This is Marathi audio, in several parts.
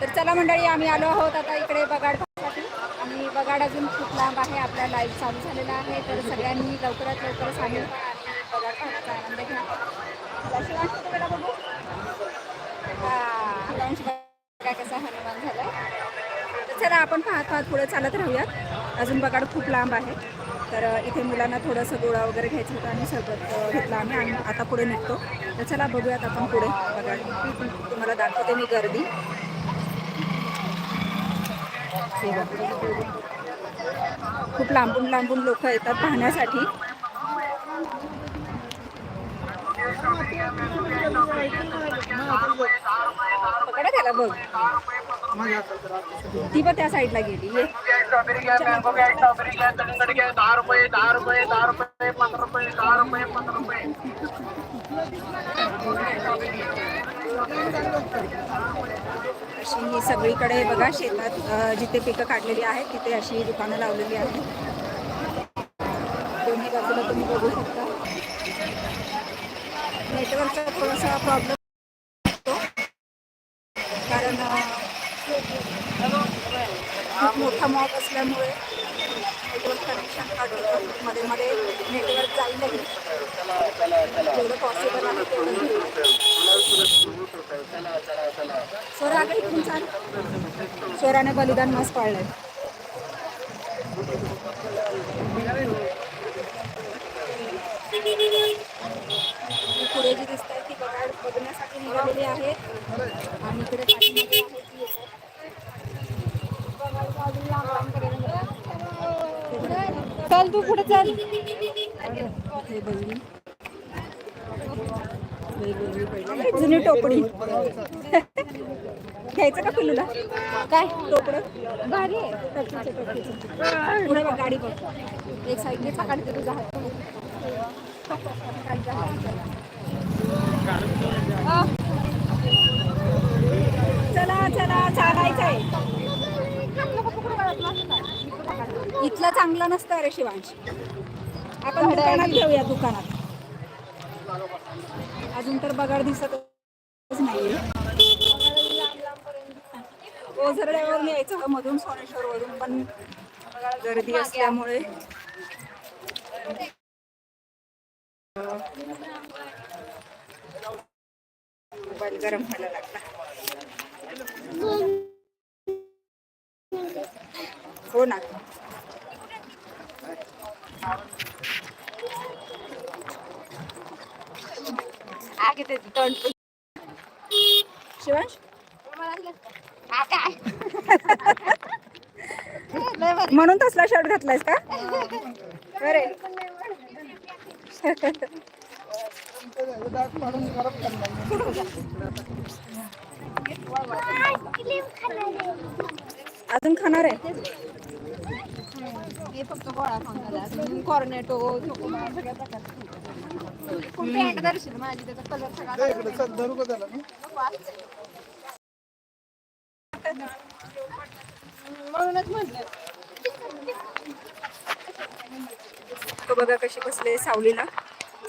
तर चला मंडळी आम्ही आलो आहोत आता इकडे बगाड पाहण्यासाठी आणि बगाड अजून खूप लांब आहे आपला लाईव्ह चालू झालेला आहे. तर सगळ्यांनी लवकरात लवकर सामील बगाड पाहण्याचा आनंद घ्या. शिवांश बघू. शिवांश बघा कसा हनुमान झाला तर चला आपण पाहत पाहत पुढे चालत राहूयात. अजून बगाड खूप लांब आहे. तर इथे मुलांना थोडंसं गोळा वगैरे घ्यायचं होतं आणि सरबत घेतला आम्ही आणि आता पुढे निघतो. तर चला बघूयात आपण पुढे बगाड. तुम्हाला दाखवते मी गर्दी. हे बघा. खूप लांबून लांबून लोक येतात पाहण्यासाठी. पकडा त्याला बघ. ती पण त्या साईडला गेली. ये. स्ट्रॉबेरी दहा रुपये दहा रुपये दहा रुपये पंधरा रुपये दहा रुपये पंधरा रुपये अशी ही सगळीकडे बघा शेतात जिथे पिकं काढलेली आहेत तिथे अशी दुकानं लावलेली आहेत. दोन्ही बाजूला तुम्ही बघू शकता. नेटवर्कचा थोडासा प्रॉब्लेम असतो कारण खूप मोठा मॉप असल्यामुळे स्वराने बलिदान मास पाळलंय. पुढे जी दिसत आहे ती बघा बघण्यासाठी निघालेली आहे आणि इकडे पाठीमागे आहे ती चल तू पुढे चल. हे बघी जुनी टोपडी. घ्यायचं का पिल्लूला? काय? टोपडं? भारी आहे. पुढे बघ गाडी बघ. एक साईडने. चला चला चालायचं आहे इथला चांगला नसतं रे शिवांश. आपण दुकानात घेऊया दुकानात. अजून तर बगाड दिसतच नाहीये. ओझरड्यावरून यायचं का मधून सोनेश्वर वरून पण गर्दी असल्यामुळे. मोबाईल गरम व्हायला लागला. हो ना. आगे ते तोंड शिवांश म्हणून तसला शर्ट घातलायस का? अरे अजून खाणार आहे? हे फक्त गोळा खाऊन झाला. अजून कॉर्नेटो सगळ्या प्रकारचे दर्शन? माझी त्याचा कलर सगळा म्हणूनच म्हटलं बघा कशी बसले सावलीला.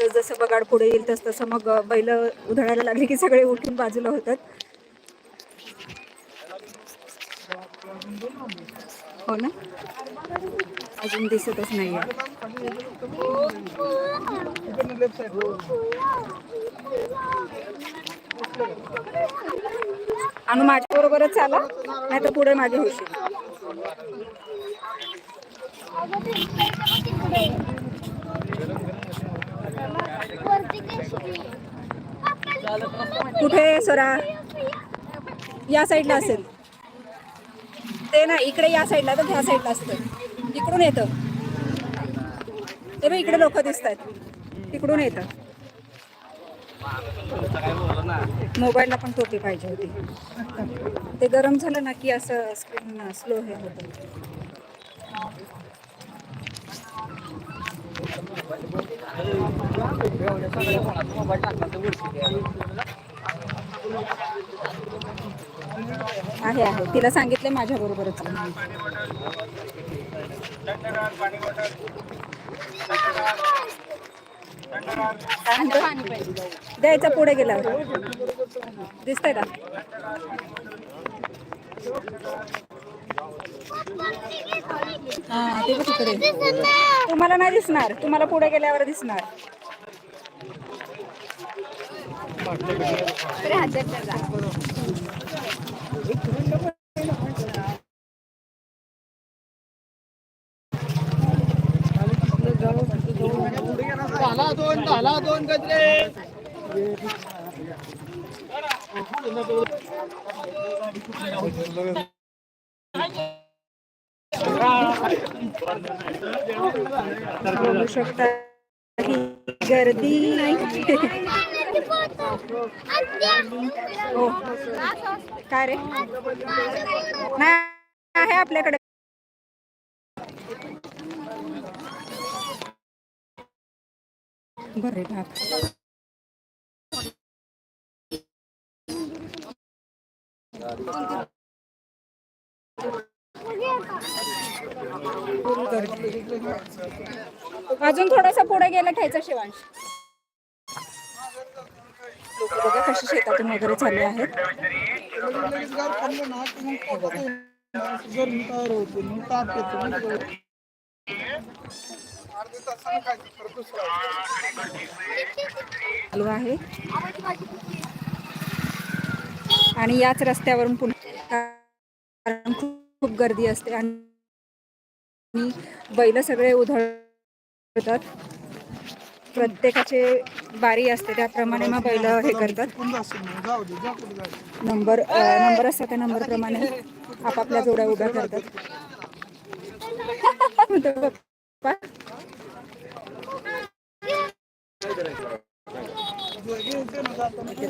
जस जसं बगाड पुढे येईल तस तसं मग बैल उधळायला लागले की सगळे उठून बाजूला होतात. हो ना? अजून दिसतच नाही आणि माझ्या बरोबरच चाला नाही तर पुढे मागे होशील. कुठे सरा? या साईडला असेल. ते ना इकडे या साईडला तर ह्या साईडला असतं. इकडून येतं. ते बघ इकडे लोक दिसत आहेत तिकडून येतं. मोबाईलला पण टोपी पाहिजे होती. ते गरम झालं ना की असं स्क्रीन स्लो हे होतं. आहे आहे. तिला सांगितले माझ्या बरोबरच. द्यायचा पुढे गेल्यावर दिसतंय का? हा ते तिकडे. तुम्हाला नाही दिसणार. तुम्हाला पुढे गेल्यावर दिसणार. झाला दोन झाला दोन गजरे शकता गर्दी हो काय रे? नाही आहे आपल्याकडे. बरे बाप. अजून थोडासा पुढे गेलं खायचा शिवांश. लोक बघा कशी शेतातून वगैरे झाले आहेत. चालू आहे. आणि याच रस्त्यावरून पुन्हा खूप गर्दी असते आणि बैल सगळे उधळतात. प्रत्येकाचे बारी असते त्याप्रमाणे मग बैल हे करतात. नंबर नंबर असतात त्या नंबरप्रमाणे आपापल्या जोड्या उभ्या करतात.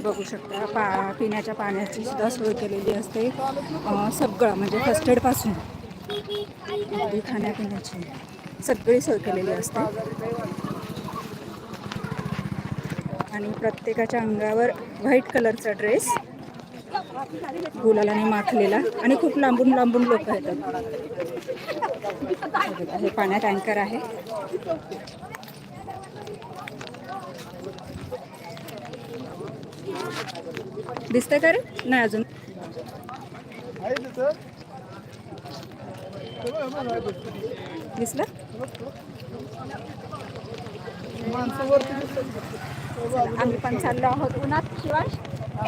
बघू शकता पा पिण्याच्या पाण्याची सुद्धा सोय केलेली असते. सगळं म्हणजे फर्स्टपासून खाण्यापिण्याची सगळी सोय केलेली असते. आणि प्रत्येकाच्या अंगावर व्हाईट कलरचा ड्रेस. गुलालाने माखलेला आणि खूप लांबून लांबून लोक येतात. हे पाण्यात अँकर आहे. दिसतंय का रे? नाही अजून. दिसलं? आम्ही पण चाललो आहोत उन्हात. शिवांश?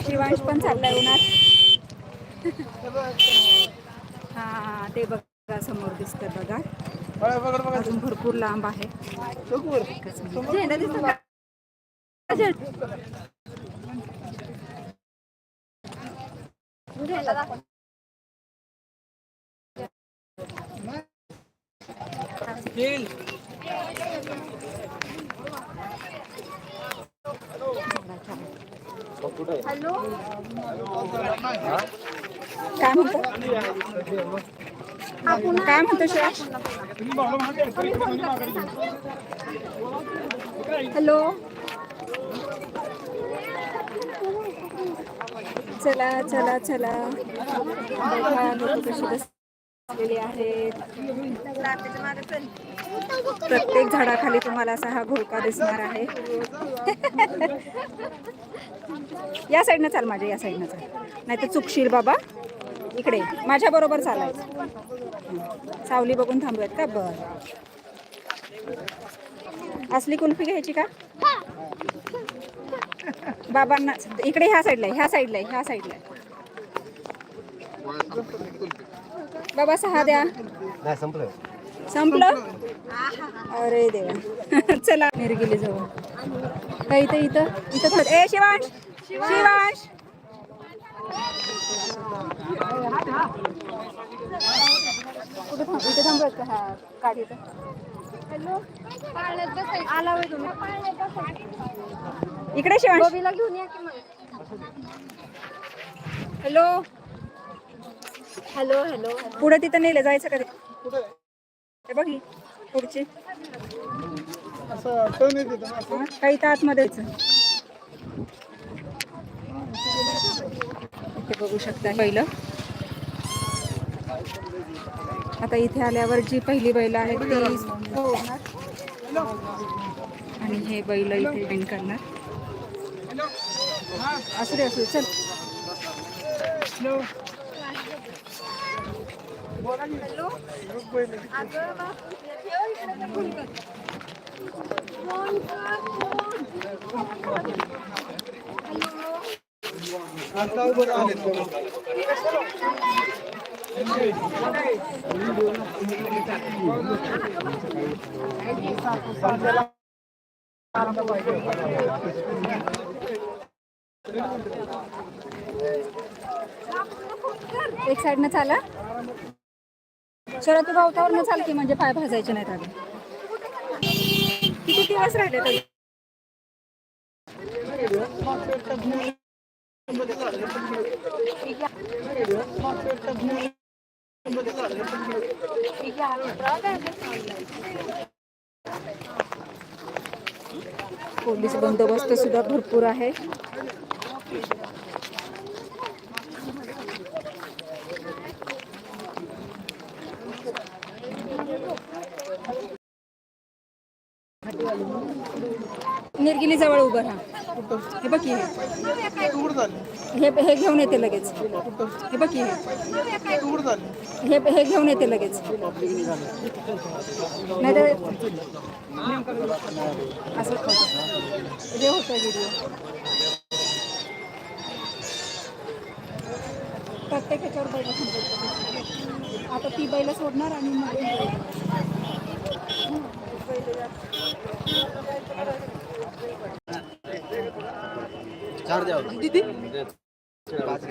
शिवांश पण चाललाय उन्हात. हा ते बघा समोर दिसतंय बघा. अजून भरपूर लांब आहे. झेंडा दिसतो झेंडा. झेंडा दाखव. हॅलो काय म्हणतो काय म्हणतो शिवांश हॅलो चला चला चला बघा लोक कशी बसलेली आहेत प्रत्येक झाडाखाली तुम्हाला असा हा घोळका दिसणार आहे. या साईडनं चाल माझ्या या साईडनं चाल. नाही तर चुकशील बाबा. इकडे माझ्या बरोबर चालायचं. सावली बघून थांबूयात का? बर. असली कुल्फी घ्यायची का? बाबांना इकडे ह्या साईडला आहे, ह्या साईडला आहे, ह्या साईडला आहे. बाबा सहा द्या. संपलं. संपलं? अरे देवा. चला. निर्गिली जवळ का इथं इथं इथं ए शिवांश! शिवांश! कुठे थांब इथे थांबत का. हा काढ इथं. हॅलो. आला होय तुम्ही. इकडे शिवांश. बबीला घेऊन या की मग? हॅलो? Hello hello. पुढे तिथं नेलं जायचं का ते? हे बघ ही, पुढची. हा, काही तर आतमध्ये. इथे बघू शकता पहिलं आता इथे आल्यावर जी पहिली बैल आहेत ती आणि हे बैल इथे विन करणार. असू दे असू दे चल. हॅलो अगं बाप, ठेव इकडे फोन कर. फोन कर, फोन. हॅलो एक साईडनं चाला शरद तू चालते की म्हणजे पाय भाजायचे नाहीत आधी किती दिवस राहिले तरी? पोलीस बंदोबस्त सुद्धा भरपूर आहे. निर्गिली जवळ उभं राहा. हे बघ की. हे हे घेऊन येते लगेच. हे बघ की. हे हे घेऊन येते लगेच. नाही तर असं हे होतं व्हिडिओ प्रत्येक ह्याच्यावर बैल आता ती बैल सोडणार आणि मग चार द्या दीदी पाच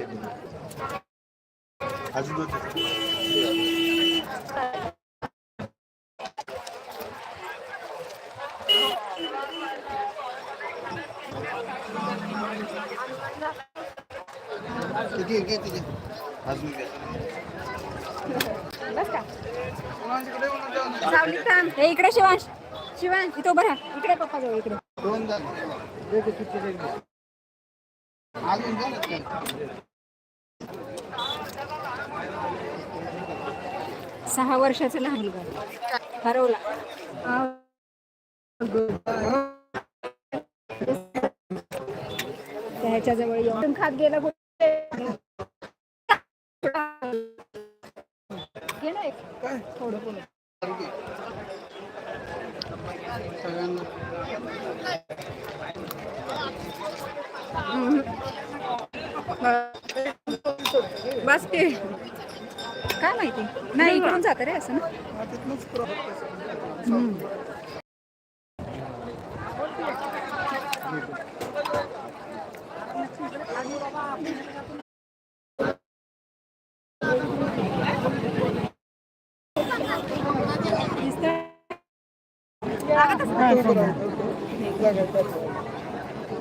अजून दोन किती घे तिथे अजून घे बस का? सावलीत थांब. हे इकडे शिवांश. शिवांश इथं उभं राहा. इकडे पप्पा जाऊ इकडे. सहा वर्षाचा लहान मुलगा हरवला. त्याच्याजवळ येऊन खात गेला. ते काय माहिती? नाही इकडून जात रे असं ना.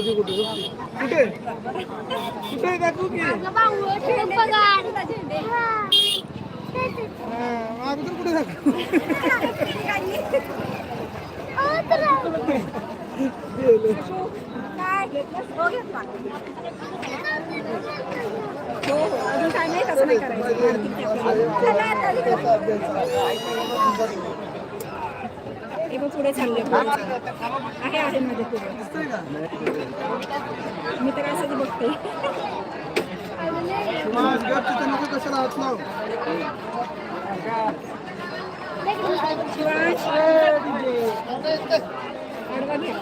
कुठे कुठे कुठे दाखवू की हा, अगोदर कुठे दाखवू? हो. हो, हो. काय नाही तसं पुढे चालले आहे आहे मध्ये पुढे. मी तर असंच बघते. माझ गप आडवा घे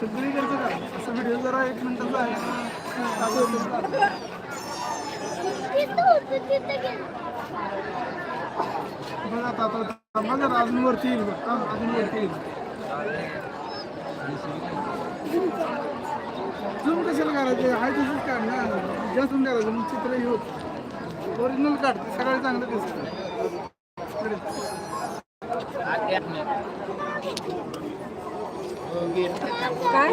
सगळीकडचं का असं व्हिडिओ जरा एक मिनिटाचा आहे असं होतं. आता थांबा जरा अजून वरती येईल बघ थांब, अजून वरती येईल. झूम कशाला करायचं? आहे तसंच काढ ना. जास्त करायचं मग चित्र हे होत. ओरिजिनल काढते सगळं चांगलं दिसतं. काय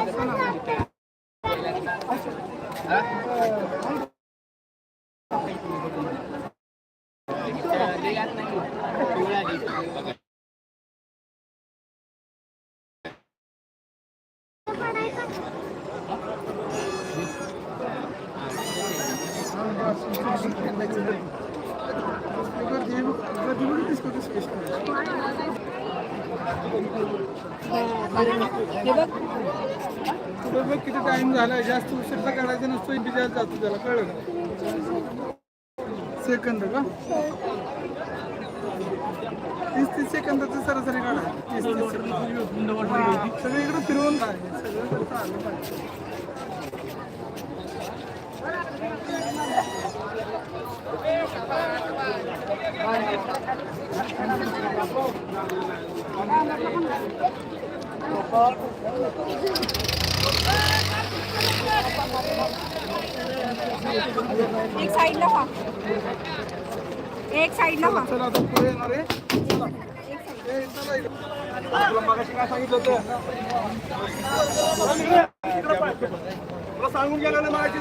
गर्दी गर्दी बघ हे बघ पुढे बघ किती टाइम झाला जास्त उशीरचा काढायचा नसतो इंडिया जातो त्याला कळलं का सेकंद का तीस तीस सेकंदाचं सरासरी काढा तीस तीस सगळीकडे फिरवून काय सगळं करता आलं पाहिजे एक साईडला व्हा एक साईडला व्हा चला आता पुढे येणार आहे चला. ए, चला इकडे. तुला मगाशी काय सांगितलं होतं तुला सांगून गेलं ना मगाशी